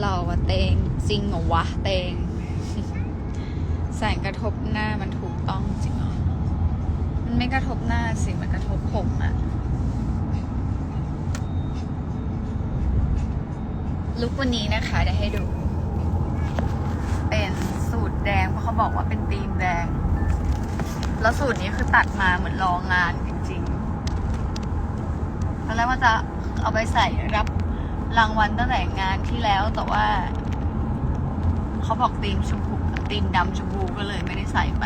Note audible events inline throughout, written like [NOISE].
เราอะเตงจริงเหรอวะเตง แสงกระทบหน้ามันถูกต้องจริงเหรอมันไม่กระทบหน้าสิมันกระทบผมอะลุกวันนี้นะคะได้ให้ดู เป็นสูตรแดงเพราะเขาบอกว่าเป็นธีมแดง แล้วสูตรนี้คือตัดมาเหมือนรองงานจริงๆตอนแรกว่าจะเอาไปใส่รับ รางวัลตั้งแต่งานที่แล้วแต่ว่า เขาบอกธีมชมพูธีมดำชมพูก็เลยไม่ได้ใส่ไป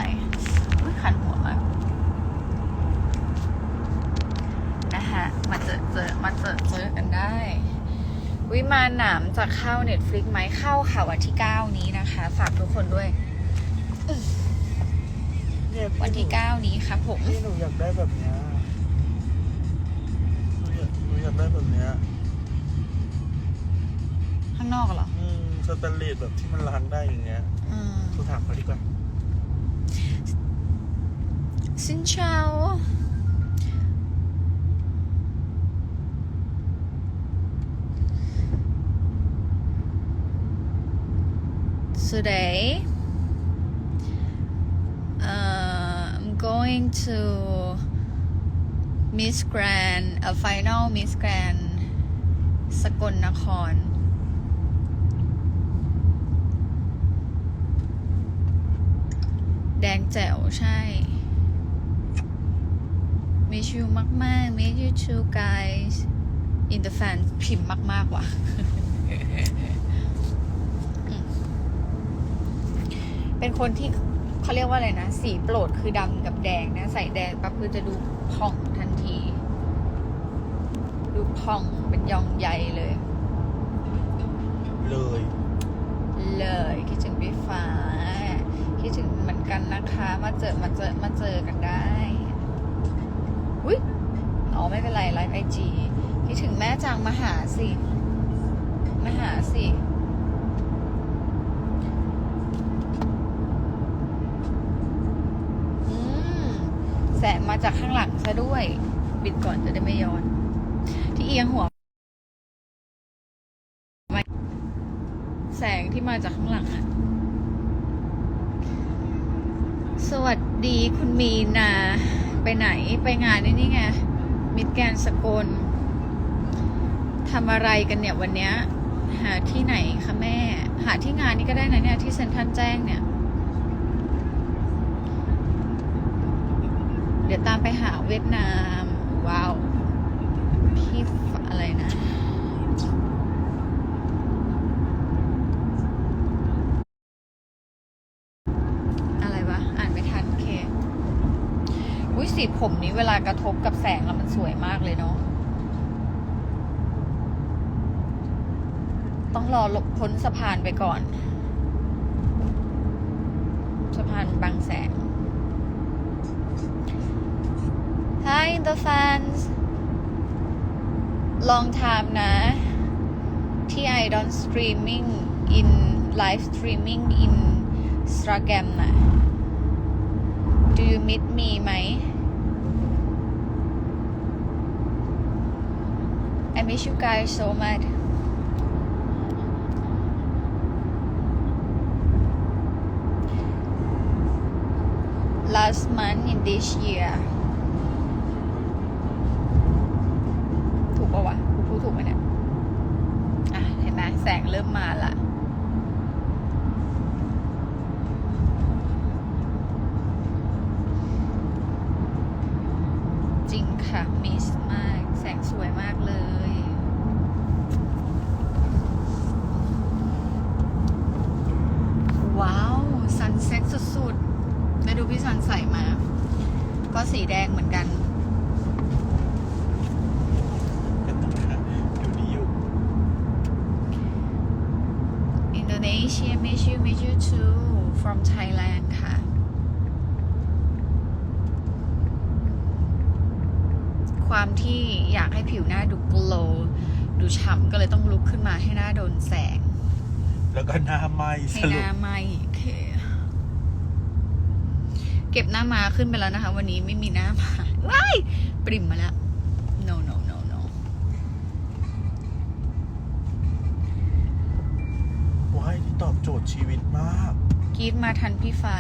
คันหัวมากนะคะมาเจอเจอมาเจอเจอกันได้ วิมานหนามจะเข้าเน็ตฟลิกไหมเข้าค่ะวันที่9นี้นะคะ ฝากทุกคนด้วยเนี่ยวันที่9นี้ครับผมพี่หนูอยากได้แบบเนี้ยหนูอยากหนูอยากได้แบบเนี้ยางนอกเหรอ อืมสแตนเลสแบบที่มันล้างได้อย่างเงี้ยอืมโทรถามเขาดีกว่า ซินเชา Today, uh, I'm going to Miss Grand, a final Miss Grand สกลนคร แดงแจ๋วใช่ Miss you มากๆ Miss you too guys in the fan พิมพ์มาก ๆ ว่ะ เป็นคนที่เขาเรียกว่าอะไรนะ สีโปรดคือดำกับแดงนะ ใส่แดงปั๊บคือจะดูผ่องทันที ดูผ่องเป็นยองใหญ่เลย เลย เลย คิดถึงพี่ฟ้า คิดถึงเหมือน กันนะคะ มาเจอมาเจอมาเจอกันได้อุ้ยอ๋อไม่เป็นไรไลฟ์ไอจีคิดถึงแม่จังมาหาสิมาหาสิแสงมาจากข้างหลังซะด้วย ปิดก่อนจะได้ไม่ย้อน ที่เอียงหัวแสงที่มาจากข้างหลังอะ สวัสดีคุณมีนาไปไหนไปงานนี่นี่ไงมิดแกนสกลทำอะไรกันเนี่ยวันเนี้ยหาที่ไหนคะแม่ หาที่งานนี้ก็ได้นะเนี่ยที่เซ็นทรัลแจ้งเนี่ย เดี๋ยวตามไปหาเวียดนาม ว้าว พี่อะไรนะ อะไรวะ อ่านไม่ทันโอเคอุ้ย สีผมนี้เวลากระทบกับแสงแล้วมันสวยมากเลยเนาะ ต้องรอหลบพ้นสะพานไปก่อน สะพานบางแสง Hi the fans long time นะ ที่ I don't streaming in live streaming in Instagram นะ Do you meet me ไหม I miss you guys so much last month in this year ถูกปะวะกูพูดถูกไหมเนี่ย อะ เห็นไหมแสงเริ่มมาละ จริงค่ะ มิสมาก แสงสวยมากเลย ว้าว ซันเซ็ตสุดๆได้ดูพี่ซันใส่มา ก็สีแดงเหมือนกัน เป็นยังไงฮะอยู่นี่อยู่ Indonesia miss you miss you too from Thailand ค่ะ ความที่อยากให้ผิวหน้าดู glow ดูฉ่ำก็เลยต้องลุกขึ้นมาให้หน้าโดนแสง แล้วก็หน้าไหมสให้หรุป น้าไหมโอเคเก็บหน้ามาขึ้นไปแล้วนะคะ วันนี้ไม่มีหน้ามาว้ายปริมมาแล้ว no no no no ตอบโจทย์ชีวิตมาก กรีดมาทันพี่ฟ้า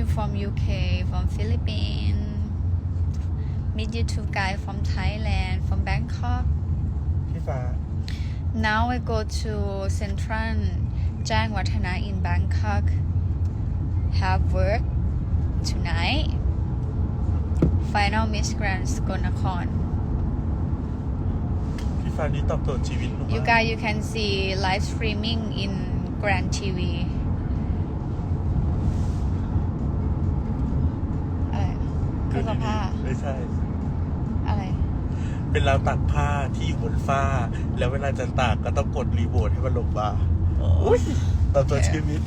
you from UK from Philippines Meet you two guys from Thailand from Bangkok พี่ฟ้า Now I go to Central แจ้งวัฒนะ in Bangkok have work tonight Final Miss Grand สกลนคร พี่ฟ้านี่ตอบโจทย์ชีวิตหนูมาก You guys you can see live streaming in Grand TV เครื่องซักผ้า ไม่ใช่ อะไร เป็นราวตากผ้าที่อยู่บนฝ้า แล้วเวลาจะตากก็ต้องกดรีโมทให้มันลงมาอุ้ยตอบโจทย์ชีวิต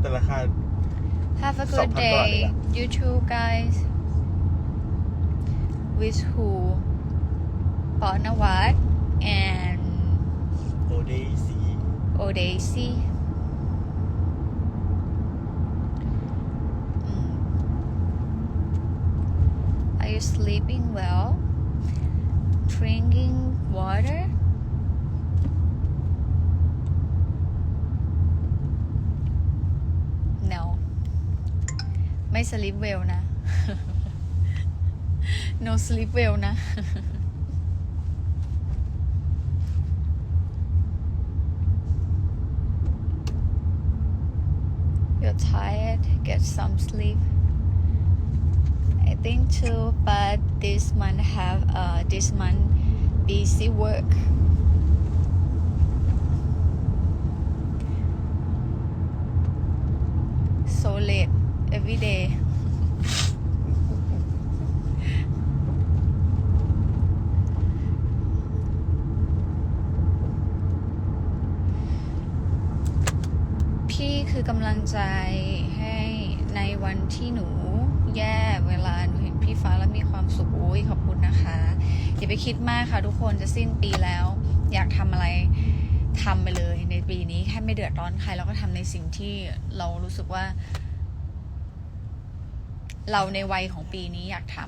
แต่ราคา Have a สอ good งพันกว่าเลย day อะ you too guys with who ปอนวัต and โอเดซี Odaisy อื Are you sleeping well? Drinking water? No ไม่ sleep well นะ [LAUGHS] no sleep well [LAUGHS] นะ You're tired, get some sleep. Think too, but this month have uh this month busy work. So late every day. พี่คือกำลังใจให้ในวันที่หนู แย่เวลาหนูเห็นพี่ฟ้าแล้วมีความสุขโอ้ยขอบคุณนะคะอย่าไปคิดมากค่ะทุกคนจะสิ้นปีแล้ว อยากทำอะไรทำไปเลยในปีนี้แค่ไม่เดือดร้อนใครแล้วก็ทำในสิ่งที่เรารู้สึกว่า เราในวัยของปีนี้อยากท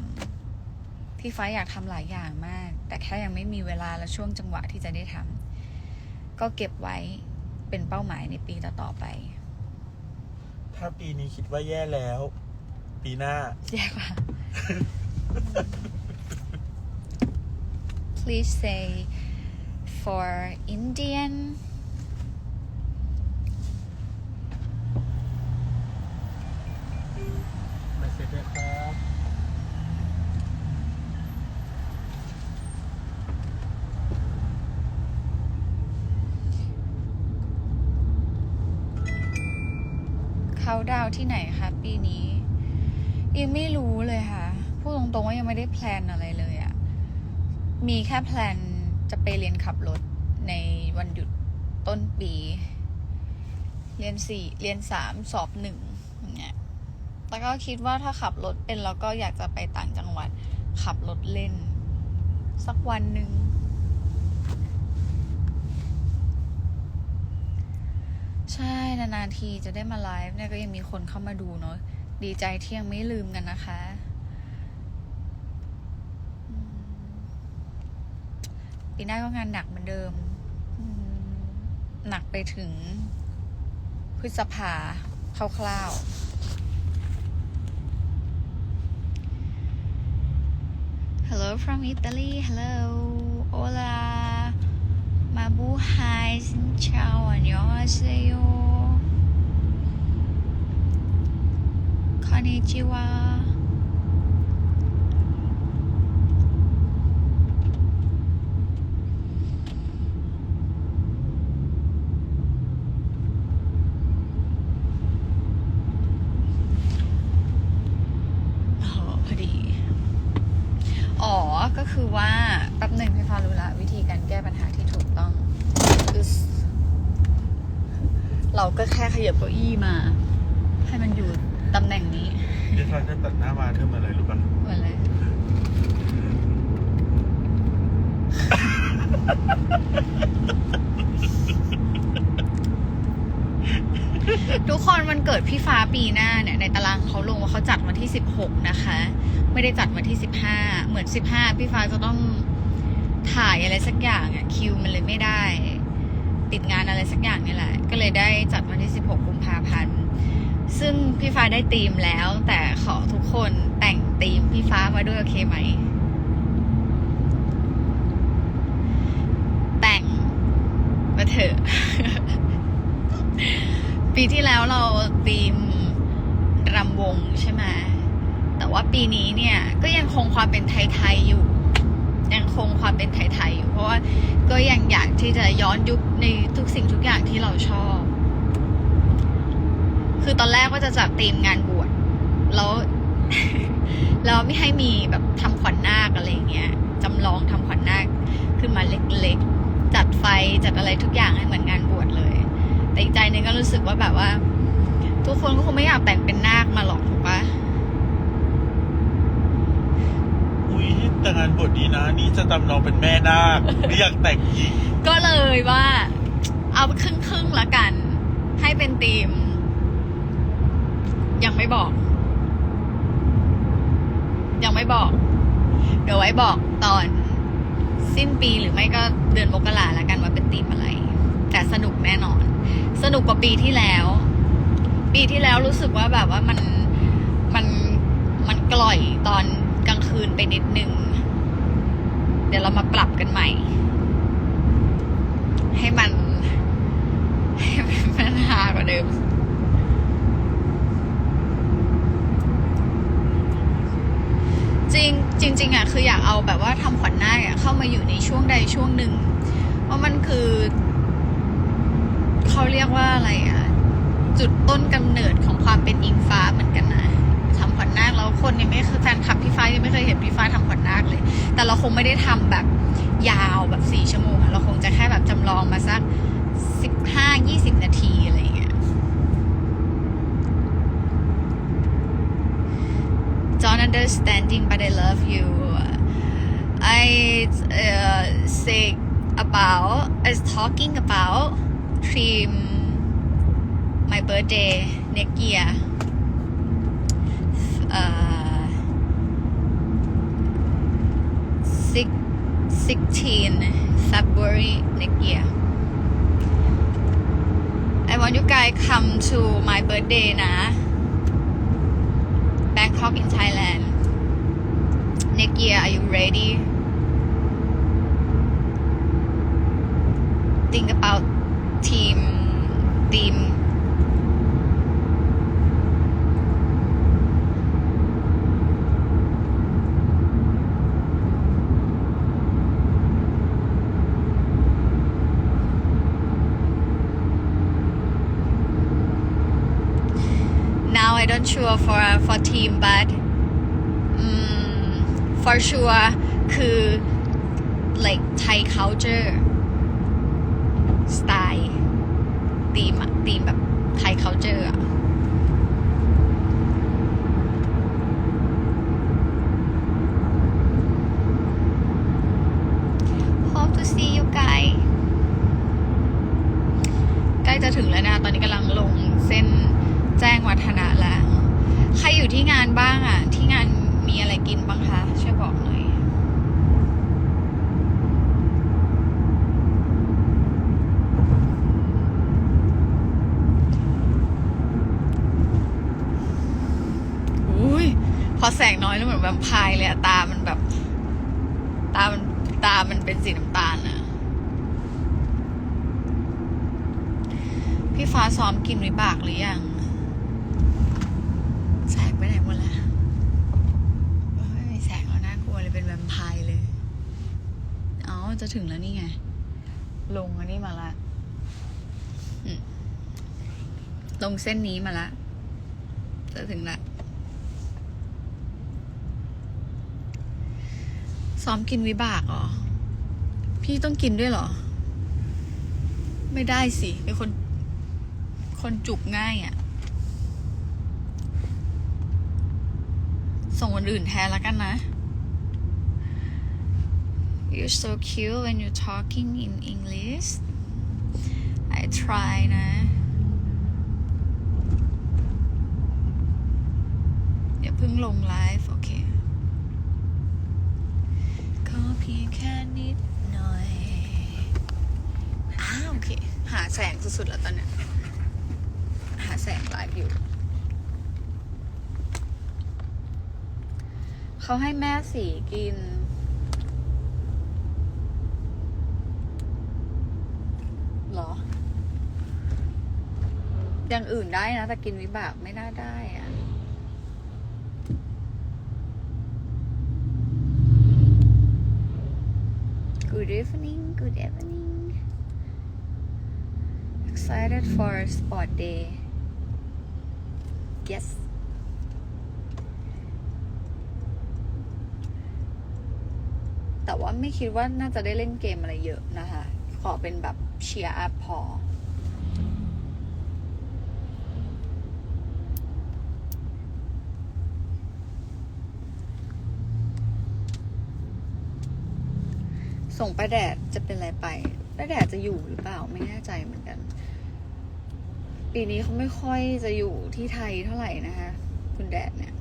ำพี่ฟ้าอยากทำหลายอย่างมาก แต่แค่ยังไม่มีเวลาและช่วงจังหวะที่จะได้ทำก็เก็บไว้เป็นเป้าหมายในปีต่อๆไป ถ้าปีนี้คิดว่าแย่แล้ว ปีหน้าแย่กว่า Please say for Indian มาเสร็จแล้วครับเขาดาวน์ที่ไหนคะปีนี้ ยังไม่รู้เลยค่ะ พูดตรงๆว่ายังไม่ได้แพลนอะไรเลยอะมีแค่แพลนจะไปเรียนขับรถในวันหยุดต้นปี เรียนสี่เรียนสามสอบหนึ่งเงี้ยแล้วก็คิดว่าถ้าขับรถเป็นแล้วก็อยากจะไปต่างจังหวัด ขับรถเล่น สักวันหนึ่งใช่ นานๆทีจะได้มาไลฟ์เนี่ยก็ยังมีคนเข้ามาดูเนาะ ดีใจที่ยังไม่ลืมกันนะคะ ปีหน้าก็งานหนักเหมือนเดิม หนักไปถึงพฤษภาคร่าวๆ Hello from Italy Hello Hola มาบูไฮซินชาวอันยองอเซโย こんにちは。 ทุกคนวันเกิดพี่ฟ้าปีหน้าเนี่ยในตารางเขาลงว่าเขาจัดวันที่ 16 นะคะ ไม่ได้จัดวันที่ 15 เหมือน 15 พี่ฟ้าจะต้องถ่ายอะไรสักอย่างอะคิวมันเลยไม่ได้ ติดงานอะไรสักอย่างนี่แหละ ก็เลยได้จัดวันที่ 16 กุมภาพันธ์ ซึ่งพี่ฟ้าได้ธีมแล้ว แต่ขอทุกคนแต่งธีมพี่ฟ้ามาด้วยโอเคไหม แต่งมาเถอะ ปีที่แล้วเราธีมรำวงใช่ไหมแต่ว่าปีนี้เนี่ย ก็ยังคงความเป็นไทยๆอยู่ ยังคงความเป็นไทยๆอยู่เพราะว่าก็ยังอยากที่จะย้อนยุคในทุกสิ่งทุกอย่างที่เราชอบ คือตอนแรกว่าจะจัดธีมงานบวชแล้วแล้วไม่ให้มีแบบทำขวัญนาคอะไรเงี้ยจำลองทำขวัญนาคขึ้นมาเล็กๆ จัดไฟจัดอะไรทุกอย่างให้เหมือนงานบวชเลย แต่อีกใจหนึงก็รู้สึกว่าแบบว่า ทุกคนก็คงไม่อยากแต่งเป็นนาคมาหรอกถูกปะอุ้ยแต่งานบทดีนะ นี่จะจำลองเป็นแม่นาคนี่อยากแต่งหญิงก็เลยว่า เอาครึ่งครึ่งๆละกัน ให้เป็นธีม ยังไม่บอก ยังไม่บอก เดี๋ยวไว้บอกตอน สิ้นปีหรือไม่ก็เดือนมกราละกันว่าเป็นธีมอะไร แต่สนุกแน่นอน สนุกกว่าปีที่แล้ว ปีที่แล้วรู้สึกว่าแบบว่ามันมันมันกล่อยตอนกลางคืนไปนิดนึง เดี๋ยวเรามาปรับกันใหม่ ให้มันให้มันฮากว่าเดิม จริงจริงๆอะคืออยากเอาแบบว่าทำขวัญนาคอะเข้ามาอยู่ในช่วงใดช่วงหนึ่งเพรามันคือเขาเรียกว่าอะไรอะ จุดต้นกำเนิดของความเป็นอิงฟ้าเหมือนกันนะทำขวัญนาคแล้วคนยังไม่เคยแฟนคลับพี่ฟ้ายังไม่เคยเห็นพี่ฟ้าทำขวัญนาคเลย แต่เราคงไม่ได้ทำแบบยาวแบบสี่ชั่วโมงอะเราคงจะแค่แบบจำลองมาสัก understanding but I love you. I uh, say about I was talking about dream my birthday next year uh, six, 16 February next year I want you guys come to my birthday นะ for sure คือ like Thai culture style ธีมอะธีมแบบ Thai culture อะ Hope to see you guys ใกล้จะถึงแล้วนะ ตอนนี้กำลังลงเส้นแจ้งวัฒนะแล้ว ใครอยู่ที่งานบ้างอะที่งาน มีอะไรกินบ้างคะช่วยบอกหน่อยอุ้ยพอแสงน้อยแล้วเหมือนแวมพร์เลยอะตามันแบบ ตามันตามันเป็นสีน้ำตาลอะพี่ฟ้าซ้อมกินวิบากหรือยัง แสงไปไหนหมดแล้วเฮ้ยไม่มีแสงแล้วน่ากลัวเลยเป็นแวมไพร์เลย อ๋อ จะถึงแล้วนี่ไง ลงอันนี้มาละอืมลงเส้นนี้มาละ จะถึงละ ซ้อมกินวิบากเหรอพี่ต้องกินด้วยเหรอ ไม่ได้สิเป็นคน คนจุกง่ายอะ่ะ ส่งคนอื่นแทนแล้วกันนะ You're so cute when you're talking in English I try นะ เดี๋ยวเพิ่งลงไลฟ์โอเคขอเพียงแค่นิดหน่อยอ้าโอเค หาแสงสุดๆแล้วตอนเนี้ยหาแสงไลฟ์อยู่เขาให้แม่สีกิน เหรอ อย่างอื่นได้นะ แต่กินวิบากไม่น่าได้อะ Good evening, good evening. Excited for sport day. Yes. แต่ว่าไม่คิดว่าน่าจะได้เล่นเกมอะไรเยอะนะคะ ขอเป็นแบบเชียร์อัพพอ ส่งไปแดดจะเป็นอะไรไปป้าแดดจะอยู่หรือเปล่าไม่แน่ใจเหมือนกัน ปีนี้เขาไม่ค่อยจะอยู่ที่ไทยเท่าไหร่นะคะ คุณแดดเนี่ย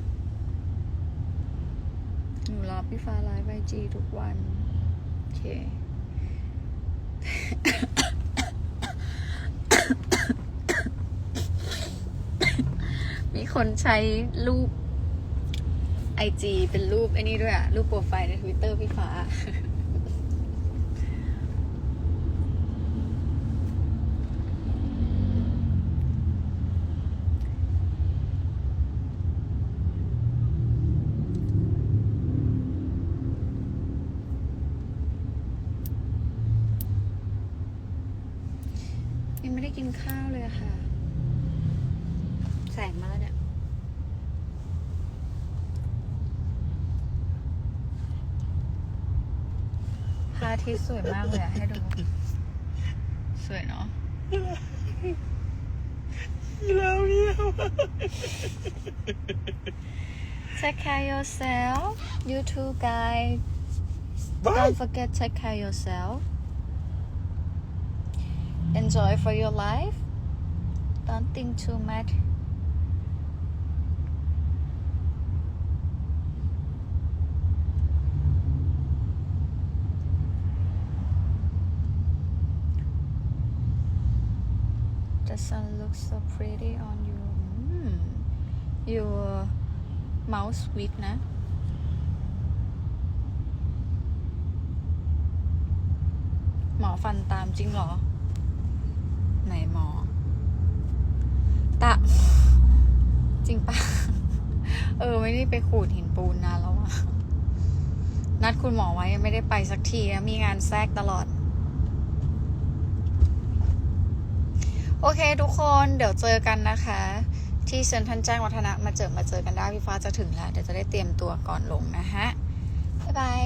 หนูรอพี่ฟ้าไลฟ์ไอจีทุกวัน โอเค มีคนใช้รูปไอจีเป็นรูปไอ้นี่ด้วยอะรูปโปรไฟล์ในทวิตเตอร์พี่ฟ้า ยังไม่ได้ กินข้าวเลยอะค่ะ แสงมาแล้วเนี่ย พระอาทิตย์สวยมากเลยอะให้ดู สวยเนาะ แล้วเนี่ย Take care yourself you too guys บ้า don't forget take care yourself enjoy for your life don't think too much The sun looks so pretty on you. Mm. Your mouse sweet นะ หมอฟันตามจริงเหรอ ตะ จริงปะเออ ไม่ได้ไปขูดหินปูนนานแล้วอะนัดคุณหมอไว้ยังไม่ได้ไปสักทีนะมีงานแทรกตลอด โอเคทุกคนเดี๋ยวเจอกันนะคะ ที่เซ็นทรัลแจ้งวัฒนะมาเจอมาเจอกันได้พี่ฟ้าจะถึงแล้ว เดี๋ยวจะได้เตรียมตัวก่อนลงนะฮะ บ๊ายบาย